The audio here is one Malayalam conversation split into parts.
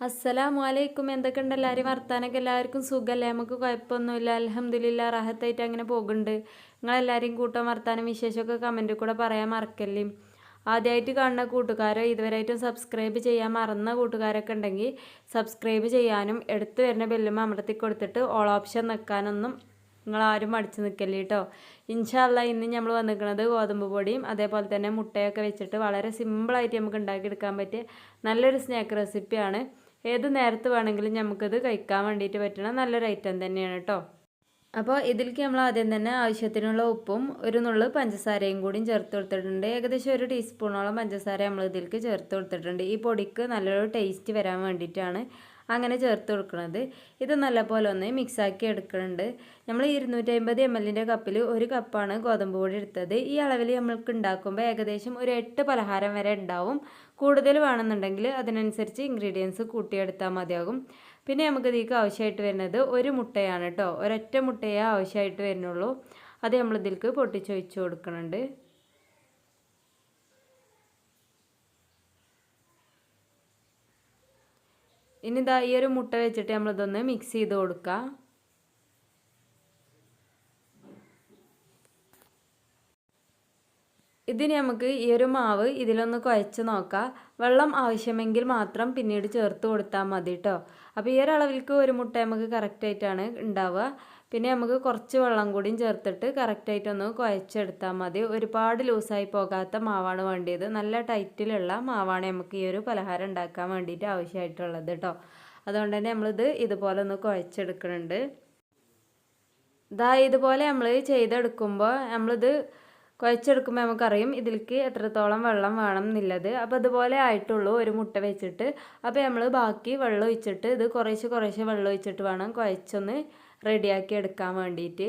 അസ്സലാമു അലൈക്കും എന്തൊക്കെ ഉണ്ട് എല്ലാവരും വർത്താനൊക്കെ? എല്ലാവർക്കും സുഖമല്ലേ നമുക്ക് കുഴപ്പമൊന്നുമില്ല. അലഹമ്മദില്ല റഹത്തായിട്ട് അങ്ങനെ പോകുന്നുണ്ട്. നിങ്ങളെല്ലാവരെയും കൂട്ടം വർത്താനം വിശേഷമൊക്കെ കമന്റിൽ കൂടെ പറയാൻ മറക്കല്ലേ? ആദ്യമായിട്ട് കാണുന്ന കൂട്ടുകാരോ ഇതുവരെയായിട്ടും സബ്സ്ക്രൈബ് ചെയ്യാൻ മറന്ന കൂട്ടുകാരൊക്കെ ഉണ്ടെങ്കിൽ സബ്സ്ക്രൈബ് ചെയ്യാനും എടുത്തു വരുന്ന ബെല്ലും അമർത്തി കൊടുത്തിട്ട് ഓൾ ഓപ്ഷൻ നിൽക്കാനൊന്നും നിങ്ങളാരും മടിച്ച് നിൽക്കല്ലേ കേട്ടോ? ഇൻഷാല്ല ഇന്ന് നമ്മൾ വന്നിരിക്കുന്നത് ഗോതമ്പ് പൊടിയും അതേപോലെ തന്നെ മുട്ടയൊക്കെ വെച്ചിട്ട് വളരെ സിമ്പിളായിട്ട് നമുക്ക് ഉണ്ടാക്കിയെടുക്കാൻ പറ്റിയ നല്ലൊരു സ്നാക്ക് റെസിപ്പിയാണ് ഏത് നേരത്ത് വേണമെങ്കിലും നമുക്കത് കഴിക്കാൻ വേണ്ടിയിട്ട് പറ്റണ നല്ലൊരു ഐറ്റം തന്നെയാണ് കേട്ടോ അപ്പോൾ ഇതിലേക്ക് നമ്മൾ ആദ്യം തന്നെ ആവശ്യത്തിനുള്ള ഉപ്പും ഒരു നുള്ളു പഞ്ചസാരയും കൂടി ചേർത്ത് കൊടുത്തിട്ടുണ്ട്. ഏകദേശം ഒരു ടീസ്പൂണോളം പഞ്ചസാര നമ്മൾ ഇതിലേക്ക് ചേർത്ത് കൊടുത്തിട്ടുണ്ട്. ഈ പൊടിക്ക് നല്ലൊരു ടേസ്റ്റ് വരാൻ വേണ്ടിയിട്ടാണ് അങ്ങനെ ചേർത്ത് കൊടുക്കുന്നത് ഇത് നല്ലപോലെ ഒന്ന് മിക്സാക്കി എടുക്കുന്നുണ്ട് നമ്മൾ ഇരുന്നൂറ്റി അമ്പത് എം എല്ലിന്റെ കപ്പിൽ ഒരു കപ്പാണ് ഗോതമ്പ് പൊടി എടുത്തത്. ഈ അളവിൽ നമ്മൾക്ക് ഉണ്ടാക്കുമ്പോൾ ഏകദേശം ഒരു എട്ട് പലഹാരം വരെ ഉണ്ടാവും. കൂടുതൽ വേണമെന്നുണ്ടെങ്കിൽ അതിനനുസരിച്ച് ഇൻഗ്രീഡിയൻസ് കൂട്ടിയെടുത്താൽ മതിയാകും. പിന്നെ നമുക്ക് ഇതിലേക്ക് ആവശ്യമായിട്ട് വരുന്നത് ഒരു മുട്ടയാണ് കേട്ടോ. ഒരൊറ്റ മുട്ടയെ ആവശ്യമായിട്ട് വരുന്നുള്ളൂ. അത് നമ്മൾ ഇതിലേക്ക് പൊട്ടിച്ചൊഴിച്ച് കൊടുക്കുന്നുണ്ട്. ഇനി ഇതാ ഈ ഒരു മുട്ട വെച്ചിട്ട് നമ്മളിതൊന്ന് മിക്സ് ചെയ്ത് കൊടുക്കുക ഇതിന് നമുക്ക് ഈ ഒരു മാവ് ഇതിലൊന്ന് കുഴച്ച് നോക്കാം. വെള്ളം ആവശ്യമെങ്കിൽ മാത്രം പിന്നീട് ചേർത്ത് കൊടുത്താൽ മതി കേട്ടോ അപ്പോൾ ഈ ഒരു അളവിലേക്ക് ഒരു മുട്ട നമുക്ക് കറക്റ്റായിട്ടാണ് ഉണ്ടാവുക പിന്നെ നമുക്ക് കുറച്ച് വെള്ളം കൂടിയും ചേർത്തിട്ട് കറക്റ്റായിട്ടൊന്ന് കുഴച്ചെടുത്താൽ മതി. ഒരുപാട് ലൂസായി പോകാത്ത മാവാണ് വേണ്ടിയത്. നല്ല ടൈറ്റിലുള്ള മാവാണ് നമുക്ക് ഈ ഒരു പലഹാരം ഉണ്ടാക്കാൻ വേണ്ടിയിട്ട് ആവശ്യമായിട്ടുള്ളത് കേട്ടോ അതുകൊണ്ട് തന്നെ നമ്മളിത് ഇതുപോലെ ഒന്ന് കുഴച്ചെടുക്കുന്നുണ്ട് ഇതാ ഇതുപോലെ നമ്മൾ ചെയ്തെടുക്കുമ്പോൾ നമ്മളിത് കുഴച്ചെടുക്കുമ്പോൾ നമുക്കറിയും ഇതിലേക്ക് എത്രത്തോളം വെള്ളം വേണം എന്നുള്ളത്. അപ്പോൾ അതുപോലെ ആയിട്ടുള്ളൂ ഒരു മുട്ട വെച്ചിട്ട്. അപ്പോൾ നമ്മൾ ബാക്കി വെള്ളം ഒഴിച്ചിട്ട് ഇത് കുറേശ്ശെ കുറേശ്ശെ വെള്ളം ഒഴിച്ചിട്ട് വേണം കുഴച്ചൊന്ന് റെഡിയാക്കി എടുക്കാൻ വേണ്ടിയിട്ട്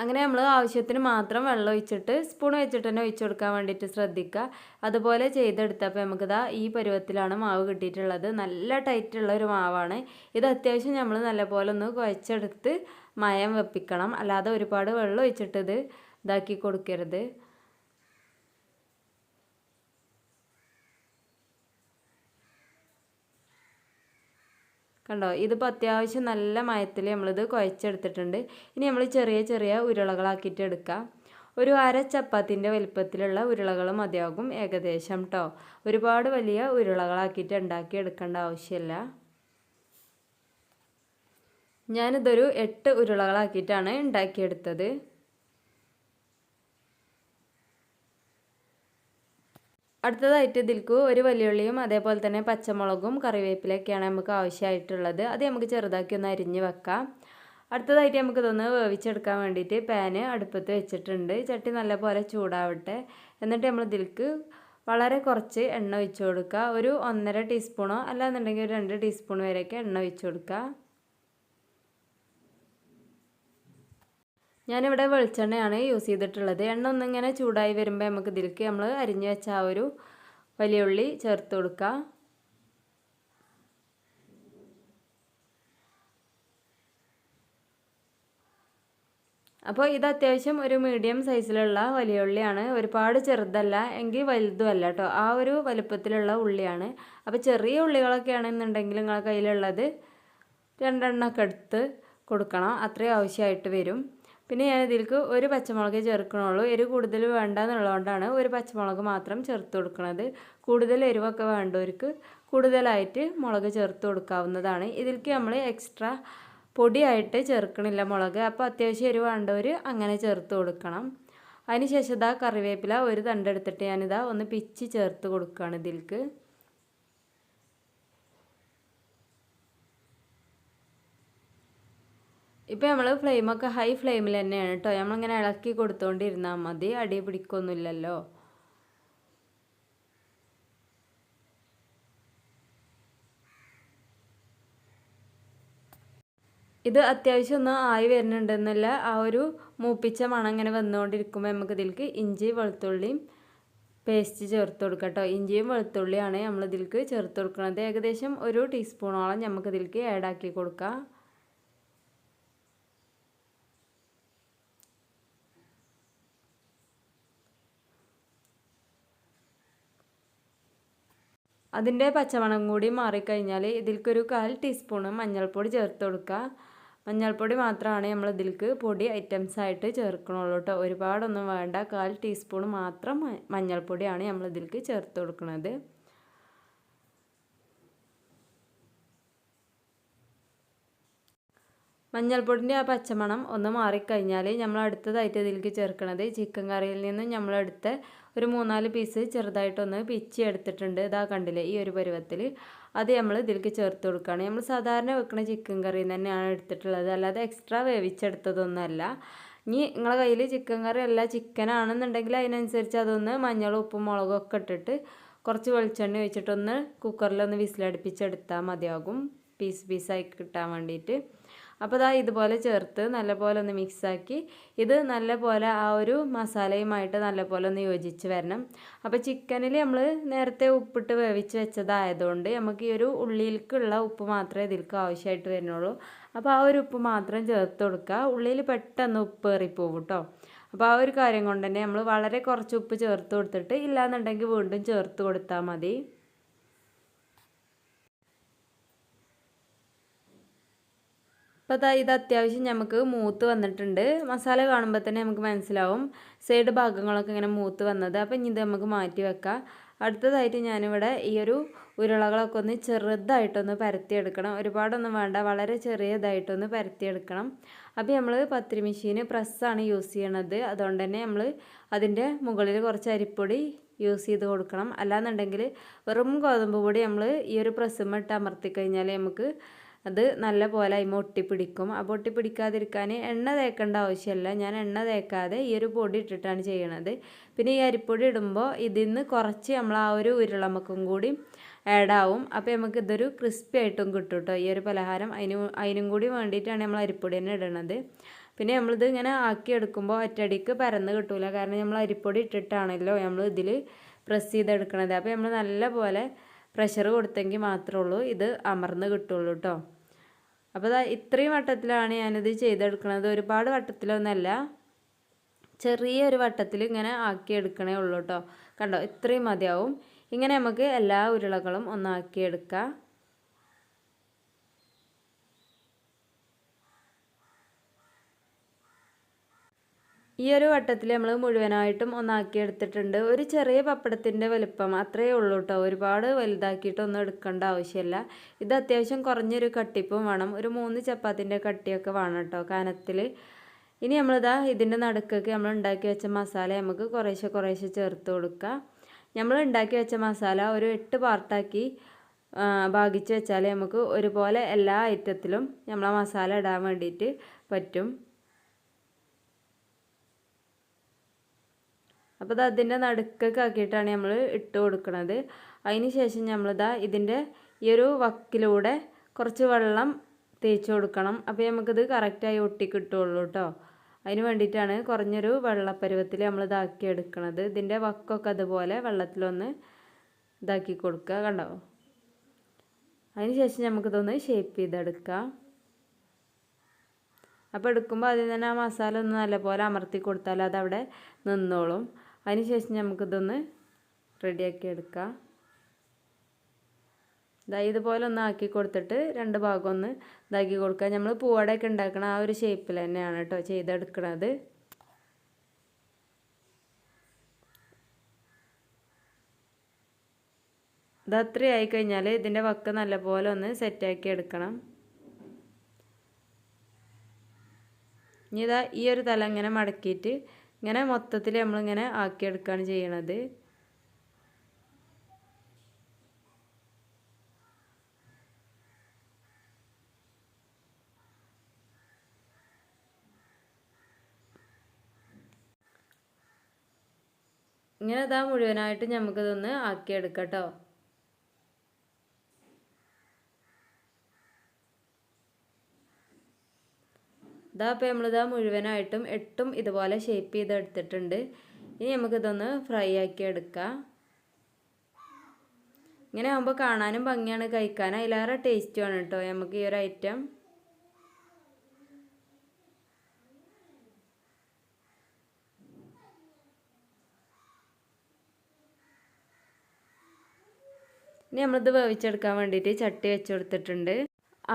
അങ്ങനെ നമ്മൾ ആവശ്യത്തിന് മാത്രം വെള്ളം ഒഴിച്ചിട്ട് സ്പൂൺ വെച്ചിട്ട് തന്നെ ഒഴിച്ചു കൊടുക്കാൻ വേണ്ടിയിട്ട് ശ്രദ്ധിക്കുക. അതുപോലെ ചെയ്തെടുത്തപ്പോൾ നമുക്കിതാ ഈ പരുവത്തിലാണ് മാവ് കിട്ടിയിട്ടുള്ളത്. നല്ല ടൈറ്റ് ഉള്ള ഒരു മാവാണ്. ഇത് അത്യാവശ്യം നമ്മൾ നല്ലപോലെ ഒന്ന് കുഴച്ചെടുത്ത് മയം വെപ്പിക്കണം. അല്ലാതെ ഒരുപാട് വെള്ളം ഒഴിച്ചിട്ട് ഇത് ഇതാക്കി കൊടുക്കരുത്. കണ്ടോ? ഇതിപ്പോൾ അത്യാവശ്യം നല്ല മയത്തിൽ നമ്മളിത് കുഴച്ചെടുത്തിട്ടുണ്ട്. ഇനി നമ്മൾ ചെറിയ ചെറിയ ഉരുളകളാക്കിയിട്ട് എടുക്കാം. ഒരു അര ചപ്പാത്തിന്റെ വലിപ്പത്തിലുള്ള ഉരുളകൾ മതിയാകും ഏകദേശം കേട്ടോ ഒരുപാട് വലിയ ഉരുളകളാക്കിയിട്ട് ഉണ്ടാക്കി എടുക്കേണ്ട ആവശ്യമില്ല. ഞാനിതൊരു എട്ട് ഉരുളകളാക്കിയിട്ടാണ് ഉണ്ടാക്കിയെടുത്തത്. അടുത്തതായിട്ട് ഇതിൽക്ക് ഒരു വലിയുള്ളിയും അതേപോലെ തന്നെ പച്ചമുളകും കറിവേപ്പിലൊക്കെയാണ് നമുക്ക് ആവശ്യമായിട്ടുള്ളത്. അത് നമുക്ക് ചെറുതാക്കി ഒന്ന് അരിഞ്ഞ് വെക്കാം. അടുത്തതായിട്ട് നമുക്ക് ഇതൊന്ന് വേവിച്ചെടുക്കാൻ വേണ്ടിയിട്ട് പാന് അടുപ്പത്ത് വെച്ചിട്ടുണ്ട്. ചട്ടി നല്ലപോലെ ചൂടാവട്ടെ. എന്നിട്ട് നമ്മൾ ഇതിൽക്ക് വളരെ കുറച്ച് എണ്ണ ഒഴിച്ച് കൊടുക്കുക. ഒരു ഒന്നര ടീസ്പൂണോ അല്ലാന്നുണ്ടെങ്കിൽ ഒരു രണ്ട് ടീസ്പൂൺ വരെയൊക്കെ എണ്ണ ഒഴിച്ച് കൊടുക്കുക. ഞാനിവിടെ വെളിച്ചെണ്ണയാണ് യൂസ് ചെയ്തിട്ടുള്ളത്. എണ്ണ ഒന്നിങ്ങനെ ചൂടായി വരുമ്പോൾ നമുക്ക് ഇതിലേക്ക് നമ്മൾ അരിഞ്ഞു വെച്ച ആ ഒരു വലിയ ഉള്ളി ചേർത്ത് കൊടുക്കുക അപ്പോൾ ഇത് അത്യാവശ്യം ഒരു മീഡിയം സൈസിലുള്ള വലിയ ഉള്ളിയാണ്. ഒരുപാട് ചെറുതല്ല എങ്കിൽ വലുതുമല്ല കേട്ടോ ആ ഒരു വലുപ്പത്തിലുള്ള ഉള്ളിയാണ്. അപ്പോൾ ചെറിയ ഉള്ളികളൊക്കെ ആണെന്നുണ്ടെങ്കിൽ നിങ്ങളെ കയ്യിലുള്ളത്. രണ്ടെണ്ണമൊക്കെ എടുത്ത് കൊടുക്കണം. അത്രയും ആവശ്യമായിട്ട് വരും. പിന്നെ ഞാൻ ഇതിലേക്ക് ഒരു പച്ചമുളക് ചേർക്കണുള്ളൂ. എരിവ് കൂടുതൽ വേണ്ട എന്നുള്ളതുകൊണ്ടാണ് ഒരു പച്ചമുളക് മാത്രം ചേർത്ത് കൊടുക്കുന്നത് കൂടുതൽ എരിവൊക്കെ വേണ്ടവർക്ക് കൂടുതലായിട്ട് മുളക് ചേർത്ത് കൊടുക്കാവുന്നതാണ്. ഇതിലേക്ക് നമ്മൾ എക്സ്ട്രാ പൊടിയായിട്ട് ചേർക്കണില്ല മുളക്. അപ്പോൾ അത്യാവശ്യം എരിവ് വേണ്ടവർ അങ്ങനെ ചേർത്ത് കൊടുക്കണം. അതിനുശേഷം ഇതാ കറിവേപ്പില ഒരു തണ്ടെടുത്തിട്ട് ഞാനിതാ ഒന്ന് പിച്ചി ചേർത്ത് കൊടുക്കുകയാണ് ഇതിലേക്ക് ഇപ്പോൾ നമ്മൾ ഫ്ലെയിമൊക്കെ ഹൈ ഫ്ലെയിമിൽ തന്നെയാണ് കേട്ടോ നമ്മളിങ്ങനെ ഇളക്കി കൊടുത്തുകൊണ്ടിരുന്നാൽ മതി. അടി പിടിക്കൊന്നുമില്ലല്ലോ. ഇത് അത്യാവശ്യം ഒന്ന് ആയി വരുന്നുണ്ടെന്നല്ല ആ ഒരു മൂപ്പിച്ച മണം ഇങ്ങനെ വന്നുകൊണ്ടിരിക്കുമ്പോൾ നമുക്ക് ഇതിലേക്ക് ഇഞ്ചി വെളുത്തുള്ളിയും പേസ്റ്റ് ചേർത്ത് കൊടുക്കുക കേട്ടോ ഇഞ്ചിയും വെളുത്തുള്ളിയാണ് നമ്മൾ ചേർത്ത് കൊടുക്കുന്നത് ഏകദേശം ഒരു ടീസ്പൂണോളം നമുക്ക് ആഡാക്കി കൊടുക്കാം. അതിന്റെ പച്ചമണം കൂടി മാറിക്കഴിഞ്ഞാൽ ഇതിൽക്കൊരു കാൽ ടീസ്പൂണ് മഞ്ഞൾപ്പൊടി ചേർത്ത് കൊടുക്കുക. മഞ്ഞൾപ്പൊടി മാത്രമാണ് നമ്മൾ ഇതിൽക്ക് പൊടി ഐറ്റംസ് ആയിട്ട് ചേർക്കണുള്ളൂ കേട്ടോ ഒരുപാടൊന്നും വേണ്ട. കാൽ ടീസ്പൂൺ മാത്രം മഞ്ഞൾപ്പൊടിയാണ് നമ്മൾ ഇതിൽക്ക് ചേർത്ത് കൊടുക്കുന്നത് മഞ്ഞൾപ്പൊടിന്റെ ആ പച്ചമണം ഒന്ന് മാറിക്കഴിഞ്ഞാൽ നമ്മൾ അടുത്തതായിട്ട് ഇതിലേക്ക് ചേർക്കുന്നത് ചിക്കൻ കറിയിൽ നിന്നും നമ്മളെടുത്ത ഒരു മൂന്നാൽ പീസ് ചെറുതായിട്ടൊന്ന് പിച്ചി എടുത്തിട്ടുണ്ട്. ഇതാ കണ്ടില്ലേ ഈ ഒരു പരുവത്തിൽ അത് നമ്മൾ ഇതിലേക്ക് ചേർത്ത് കൊടുക്കുകയാണ്. നമ്മൾ സാധാരണ വെക്കുന്ന ചിക്കൻ കറി തന്നെയാണ് എടുത്തിട്ടുള്ളത്. അല്ലാതെ എക്സ്ട്രാ വേവിച്ചെടുത്തതൊന്നുമല്ല. ഇനി നിങ്ങളെ കയ്യിൽ ചിക്കൻ കറി അല്ല ചിക്കൻ ആണെന്നുണ്ടെങ്കിൽ അതിനനുസരിച്ച് അതൊന്ന് മഞ്ഞളും ഉപ്പും മുളകും ഒക്കെ ഇട്ടിട്ട് കുറച്ച് വെളിച്ചെണ്ണ ഒഴിച്ചിട്ടൊന്ന് കുക്കറിലൊന്ന് വിസിലടുപ്പിച്ചെടുത്താൽ മതിയാകും. പീസ് പീസായി കിട്ടാൻ വേണ്ടിയിട്ട്. അപ്പോൾ ഇതാ ഇതുപോലെ ചേർത്ത് നല്ലപോലെ ഒന്ന് മിക്സാക്കി ഇത് നല്ലപോലെ ആ ഒരു മസാലയുമായിട്ട് നല്ലപോലെ ഒന്ന് യോജിച്ച് വരണം. അപ്പോൾ ചിക്കനിൽ നമ്മൾ നേരത്തെ ഉപ്പിട്ട് വേവിച്ച് വെച്ചതായതുകൊണ്ട് നമുക്ക് ഈ ഒരു ഉള്ളിയിലേക്കുള്ള ഉപ്പ് മാത്രമേ ഇതിലേക്ക് ആവശ്യമായിട്ട് വരുന്നുള്ളൂ. അപ്പോൾ ആ ഒരു ഉപ്പ് മാത്രം ചേർത്ത് കൊടുക്കുക. ഉള്ളിയിൽ പെട്ടെന്ന് ഉപ്പ് ഏറിപ്പോവും കേട്ടോ. അപ്പോൾ ആ ഒരു കാര്യം കൊണ്ട് തന്നെ നമ്മൾ വളരെ കുറച്ച് ഉപ്പ് ചേർത്ത് കൊടുത്തിട്ട് ഇല്ലാന്നുണ്ടെങ്കിൽ വീണ്ടും ചേർത്ത് കൊടുത്താൽ മതി. അപ്പോൾ അതാ ഇത് അത്യാവശ്യം നമുക്ക് മൂത്ത് വന്നിട്ടുണ്ട്. മസാല കാണുമ്പോൾ തന്നെ നമുക്ക് മനസ്സിലാവും. സൈഡ് ഭാഗങ്ങളൊക്കെ ഇങ്ങനെ മൂത്ത് വന്നത്. അപ്പോൾ ഇനി ഇത് നമുക്ക് മാറ്റി വെക്കാം. അടുത്തതായിട്ട് ഞാനിവിടെ ഈ ഒരു ഉരുളകളൊക്കെ ഒന്ന് ചെറുതായിട്ടൊന്ന് പരത്തിയെടുക്കണം. ഒരുപാടൊന്നും വേണ്ട. വളരെ ചെറിയതായിട്ടൊന്ന് പരത്തിയെടുക്കണം. അപ്പോൾ നമ്മൾ പത്തിരി മെഷീന് പ്രസ്സാണ് യൂസ് ചെയ്യണത്. അതുകൊണ്ട് തന്നെ നമ്മൾ അതിന്റെ മുകളിൽ കുറച്ച് അരിപ്പൊടി യൂസ് ചെയ്ത് കൊടുക്കണം. അല്ലാന്നുണ്ടെങ്കിൽ വെറും ഗോതമ്പ് പൊടി നമ്മൾ ഈ ഒരു പ്രസ്സുമ്മ അമർത്തി കഴിഞ്ഞാൽ നമുക്ക് അത് നല്ല പോലെ അതിമ ഒട്ടിപ്പിടിക്കും. അപ്പോൾ ഒട്ടിപ്പിടിക്കാതിരിക്കാൻ എണ്ണ തേക്കേണ്ട ആവശ്യമില്ല ഞാൻ എണ്ണ തേക്കാതെ ഈ ഒരു പൊടി ഇട്ടിട്ടാണ് ചെയ്യണത്. പിന്നെ ഈ അരിപ്പൊടി ഇടുമ്പോൾ ഇതിൽ നിന്ന് കുറച്ച് നമ്മൾ ആ ഒരു ഉരുളമക്കും കൂടി ആഡ് ആവും. അപ്പോൾ നമുക്ക് ഇതൊരു ക്രിസ്പി ആയിട്ടും കിട്ടും കേട്ടോ ഈ ഒരു പലഹാരം അതിന് അതിനും കൂടി വേണ്ടിയിട്ടാണ് നമ്മൾ അരിപ്പൊടി തന്നെ ഇടണത്. പിന്നെ നമ്മളിത് ഇങ്ങനെ ആക്കിയെടുക്കുമ്പോൾ ഒറ്റയടിക്ക് പരന്ന് കിട്ടില്ല കാരണം നമ്മൾ അരിപ്പൊടി ഇട്ടിട്ടാണല്ലോ നമ്മൾ ഇതിൽ പ്രസ് ചെയ്തെടുക്കണത്. അപ്പോൾ നമ്മൾ നല്ല പോലെ പ്രഷർ കൊടുത്തെങ്കിൽ മാത്രമേ ഉള്ളൂ ഇത് അമർന്ന് കിട്ടുള്ളൂ കേട്ടോ അപ്പോൾ ഇത്രയും വട്ടത്തിലാണ് ഞാനിത് ചെയ്തെടുക്കുന്നത് ഒരുപാട് വട്ടത്തിലൊന്നല്ല ചെറിയൊരു വട്ടത്തിൽ ഇങ്ങനെ ആക്കി എടുക്കണേ ഉള്ളൂ കേട്ടോ കണ്ടോ? ഇത്രയും മതിയാവും. ഇങ്ങനെ നമുക്ക് എല്ലാ ഉരുളകളും ഒന്നാക്കിയെടുക്കാം. ഈ ഒരു വട്ടത്തിൽ നമ്മൾ മുഴുവനായിട്ടും ഒന്നാക്കി എടുത്തിട്ടുണ്ട്. ഒരു ചെറിയ പപ്പടത്തിന്റെ വലുപ്പം അത്രയേ ഉള്ളൂ കേട്ടോ ഒരുപാട് വലുതാക്കിയിട്ടൊന്നും എടുക്കേണ്ട ആവശ്യമില്ല ഇത് അത്യാവശ്യം കുറഞ്ഞൊരു കട്ടിപ്പും വേണം. ഒരു മൂന്ന് ചപ്പാത്തിന്റെ കട്ടിയൊക്കെ വേണം കേട്ടോ കാനത്തിൽ ഇനി നമ്മളിതാ ഇതിന്റെ നടുക്കൊക്കെ നമ്മൾ ഉണ്ടാക്കി വെച്ച മസാല നമുക്ക് കുറേശ്ശെ കുറേശ്ശെ ചേർത്ത് കൊടുക്കാം. നമ്മൾ ഉണ്ടാക്കി വെച്ച മസാല ഒരു എട്ട് പാർട്ടാക്കി ഭാഗിച്ച് വെച്ചാൽ നമുക്ക് ഒരുപോലെ എല്ലാ ഐറ്റത്തിലും നമ്മളെ മസാല ഇടാൻ വേണ്ടിയിട്ട് പറ്റും. അപ്പോൾ ഇത് അതിന്റെ നടുക്കൊക്കെ ആക്കിയിട്ടാണ് നമ്മൾ ഇട്ട് കൊടുക്കുന്നത് അതിന് ശേഷം നമ്മളിതാ ഇതിന്റെ ഈ ഒരു വക്കിലൂടെ കുറച്ച് വെള്ളം തേച്ച് കൊടുക്കണം. അപ്പോൾ നമുക്കിത് കറക്റ്റായി ഒട്ടി കിട്ടുള്ളൂ കേട്ടോ അതിന് വേണ്ടിയിട്ടാണ് കുറഞ്ഞൊരു വെള്ളപ്പരുവത്തിൽ നമ്മൾ ഇതാക്കി എടുക്കുന്നത് ഇതിന്റെ വക്കൊക്കെ അതുപോലെ വെള്ളത്തിലൊന്ന് ഇതാക്കി കൊടുക്കുക കണ്ടോ? അതിന് ശേഷം നമുക്കിതൊന്ന് ഷേപ്പ് ചെയ്തെടുക്കാം. അപ്പോൾ എടുക്കുമ്പോൾ അതിൽ തന്നെ ആ മസാല ഒന്ന് നല്ലപോലെ അമർത്തി കൊടുത്താൽ അതവിടെ നിന്നോളും. അതിനുശേഷം നമുക്കിതൊന്ന് റെഡിയാക്കി എടുക്കാം. ഇതാ ഇതുപോലെ ഒന്ന് ആക്കി കൊടുത്തിട്ട് രണ്ട് ഭാഗം ഒന്ന് ഇതാക്കി കൊടുക്കുക. നമ്മൾ പൂവടയൊക്കെ ഉണ്ടാക്കണ ആ ഒരു ഷേപ്പിൽ തന്നെയാണ് കേട്ടോ ചെയ്തെടുക്കണത്. ഇത് അത്രയായി കഴിഞ്ഞാൽ ഇതിന്റെ വക്ക് നല്ലപോലെ ഒന്ന് സെറ്റാക്കി എടുക്കണം. ഇനി ഇതാ ഈ ഒരു തല ഇങ്ങനെ മടക്കിയിട്ട് ഇങ്ങനെ മൊത്തത്തിൽ നമ്മളിങ്ങനെ ആക്കിയെടുക്കുകയാണ് ചെയ്യണത്. ഇങ്ങനെ ഇതാ മുഴുവനായിട്ട് നമുക്കിതൊന്ന് ആക്കിയെടുക്കാം കേട്ടോ ഇതാ അപ്പോൾ നമ്മളിതാ മുഴുവനായിട്ടും എട്ടും ഇതുപോലെ ഷേപ്പ് ചെയ്തെടുത്തിട്ടുണ്ട്. ഇനി നമുക്കിതൊന്ന് ഫ്രൈ ആക്കി എടുക്കാം. ഇങ്ങനെ ആകുമ്പോൾ കാണാനും ഭംഗിയാണ് കഴിക്കാൻ അതിലേറെ ടേസ്റ്റുമാണ് കേട്ടോ നമുക്ക് ഈ ഒരു ഐറ്റം ഇനി നമ്മളിത് വേവിച്ചെടുക്കാൻ വേണ്ടിയിട്ട് ചട്ടി വെച്ച് കൊടുത്തിട്ടുണ്ട്.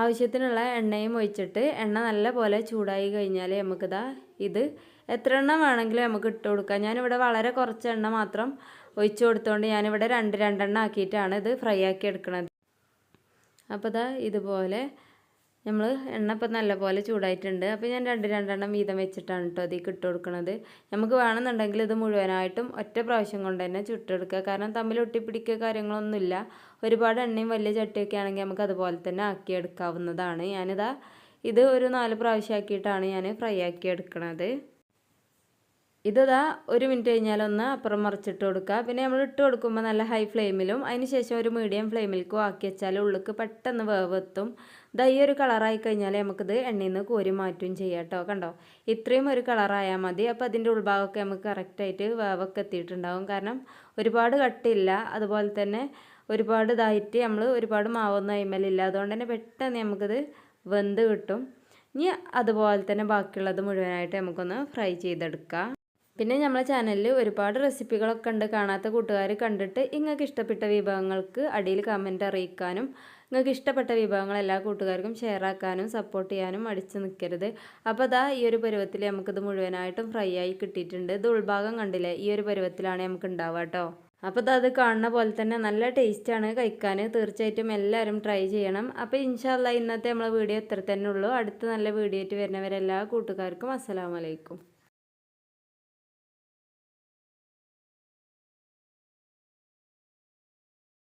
ആവശ്യത്തിനുള്ള എണ്ണയും ഒഴിച്ചിട്ട് എണ്ണ നല്ല പോലെ ചൂടായി കഴിഞ്ഞാൽ നമുക്കിതാ ഇത് എത്ര എണ്ണം വേണമെങ്കിലും നമുക്ക് ഇട്ട് കൊടുക്കാം. ഞാനിവിടെ വളരെ കുറച്ച് എണ്ണ മാത്രം ഒഴിച്ചു കൊടുത്തുകൊണ്ട് ഞാനിവിടെ രണ്ട് രണ്ടെണ്ണം ആക്കിയിട്ടാണ് ഇത് ഫ്രൈ ആക്കി എടുക്കുന്നത് അപ്പോൾ ഇതാ ഇതുപോലെ നമ്മൾ എണ്ണ ഇപ്പം നല്ലപോലെ ചൂടായിട്ടുണ്ട്. അപ്പോൾ ഞാൻ രണ്ട് രണ്ടെണ്ണം വീതം വെച്ചിട്ടാണ് കേട്ടോ അതിൽ ഇട്ട് കൊടുക്കുന്നത് നമുക്ക് വേണമെന്നുണ്ടെങ്കിൽ ഇത് മുഴുവനായിട്ടും ഒറ്റ പ്രാവശ്യം കൊണ്ട് തന്നെ ചുട്ടെടുക്കുക. കാരണം തമ്മിൽ ഒട്ടിപ്പിടിക്കുക കാര്യങ്ങളൊന്നുമില്ല. ഒരുപാട് എണ്ണയും വലിയ ചട്ടിയൊക്കെ ആണെങ്കിൽ നമുക്ക് അതുപോലെ തന്നെ ആക്കിയെടുക്കാവുന്നതാണ്. ഞാനിതാ ഇത് ഒരു നാല് പ്രാവശ്യം ആക്കിയിട്ടാണ് ഞാൻ ഫ്രൈ ആക്കി ഇതാ ഒരു മിനിറ്റ് കഴിഞ്ഞാൽ ഒന്ന് അപ്പുറം മറിച്ചിട്ട് കൊടുക്കുക. പിന്നെ നമ്മൾ ഇട്ട് കൊടുക്കുമ്പോൾ നല്ല ഹൈ ഫ്ലെയിമിലും ശേഷം ഒരു മീഡിയം ഫ്ലെയിമിലേക്കും ആക്കി വെച്ചാൽ ഉള്ളിക്ക് പെട്ടെന്ന് വേവെത്തും. ഇതാ ഈ ഒരു കളറായി കഴിഞ്ഞാൽ നമുക്കിത് എണ്ണയിൽ നിന്ന് കോരി മാറ്റുകയും ചെയ്യാം കേട്ടോ. കണ്ടോ? ഇത്രയും ഒരു കളറായാൽ മതി. അപ്പോൾ അതിന്റെ ഉൾഭാഗമൊക്കെ നമുക്ക് കറക്റ്റായിട്ട് വേവൊക്കെ എത്തിയിട്ടുണ്ടാകും കാരണം ഒരുപാട് കട്ടില്ല അതുപോലെ തന്നെ ഒരുപാട് ഇതായിട്ട് നമ്മൾ ഒരുപാട് മാവൊന്നും അയിമലില്ല. അതുകൊണ്ട് തന്നെ പെട്ടെന്ന് നമുക്കിത് വെന്ത് കിട്ടും. ഇനി അതുപോലെ തന്നെ ബാക്കിയുള്ളത് മുഴുവനായിട്ട് നമുക്കൊന്ന് ഫ്രൈ ചെയ്തെടുക്കാം. പിന്നെ നമ്മളെ ചാനലിൽ ഒരുപാട് റെസിപ്പികളൊക്കെ ഉണ്ട്. കാണാത്ത കൂട്ടുകാർ കണ്ടിട്ട് നിങ്ങൾക്ക് ഇഷ്ടപ്പെട്ട വിഭവങ്ങൾക്ക് അടിയിൽ കമന്റ് അറിയിക്കാനും നിങ്ങൾക്ക് ഇഷ്ടപ്പെട്ട വിഭവങ്ങൾ എല്ലാ കൂട്ടുകാർക്കും ഷെയർ ആക്കാനും സപ്പോർട്ട് ചെയ്യാനും അടിച്ചു നിൽക്കരുത് അപ്പോൾ അതാ ഈ ഒരു പരുവത്തിൽ നമുക്കിത് മുഴുവനായിട്ടും ഫ്രൈ ആയി കിട്ടിയിട്ടുണ്ട്. ഇത് ഉൾഭാഗം കണ്ടില്ലേ? ഈ ഒരു പരുവത്തിലാണ് നമുക്ക് ഉണ്ടാവുക കേട്ടോ അപ്പോൾ ഇത് അത് കാണുന്ന പോലെ തന്നെ നല്ല ടേസ്റ്റാണ് കഴിക്കാൻ തീർച്ചയായിട്ടും എല്ലാവരും ട്രൈ ചെയ്യണം. അപ്പോൾ ഇൻഷാല്ല ഇന്നത്തെ നമ്മളെ വീഡിയോ ഇത്ര തന്നെ ഉള്ളൂ. അടുത്ത നല്ല വീഡിയോ ആയിട്ട് വരുന്നവരെല്ലാ കൂട്ടുകാർക്കും അസ്സലാമലൈക്കും